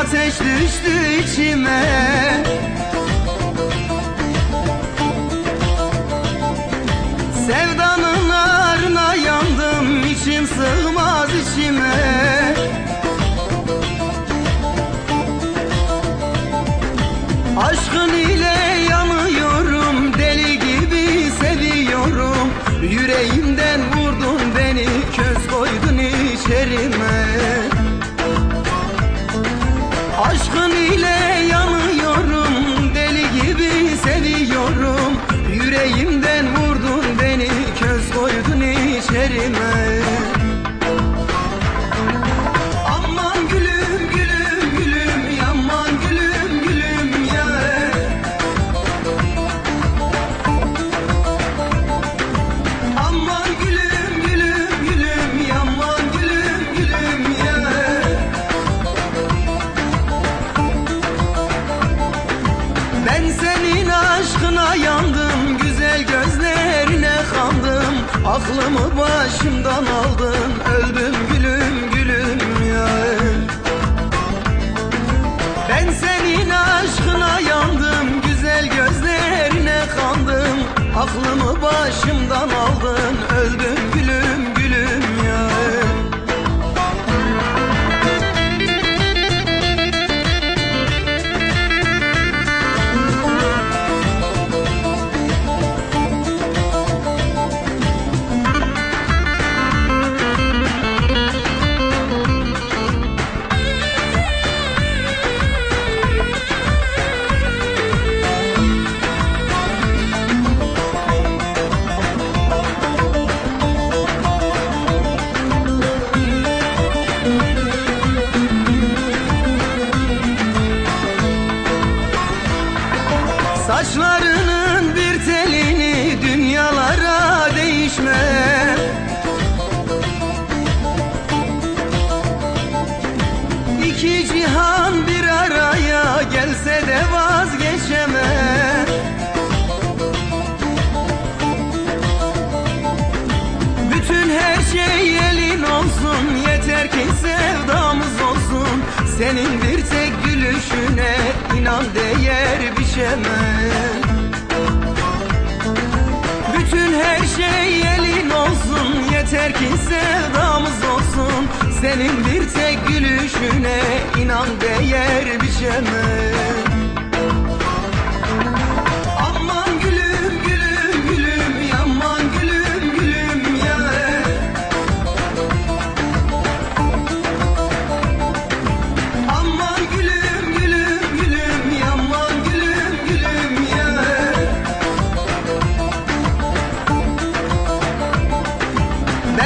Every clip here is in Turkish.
ateş düştü içime. Sevdanın arına yandım içim sığmaz içime. Aşkın ile yanıyorum deli gibi seviyorum. Yüreğimden Aklımı başımdan aldın Öldüm gülüm gülüm ya. Ben senin aşkına yandım Güzel gözlerine kandım. Aklımı başımdan aldın değişme. İki cihan bir araya gelse de vazgeçemem Bütün her şey elin olsun Yeter ki sevdamız olsun. Senin bir tek gülüşüne inan değer biçemem Yeter ki sevdamız olsun. Senin bir tek gülüşüne inan değer biçemem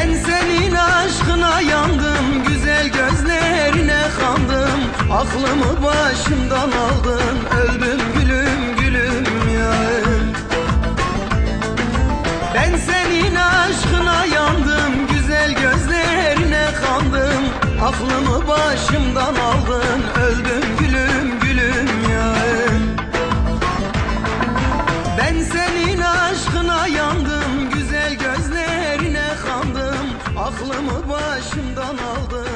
Ben senin aşkına yandım Güzel gözlerine kandım. Aklımı başımdan aldın Öldüm gülüm gülüm ya Ben senin aşkına yandım Güzel gözlerine kandım. Aklımı başımdan aldın başımdan aldın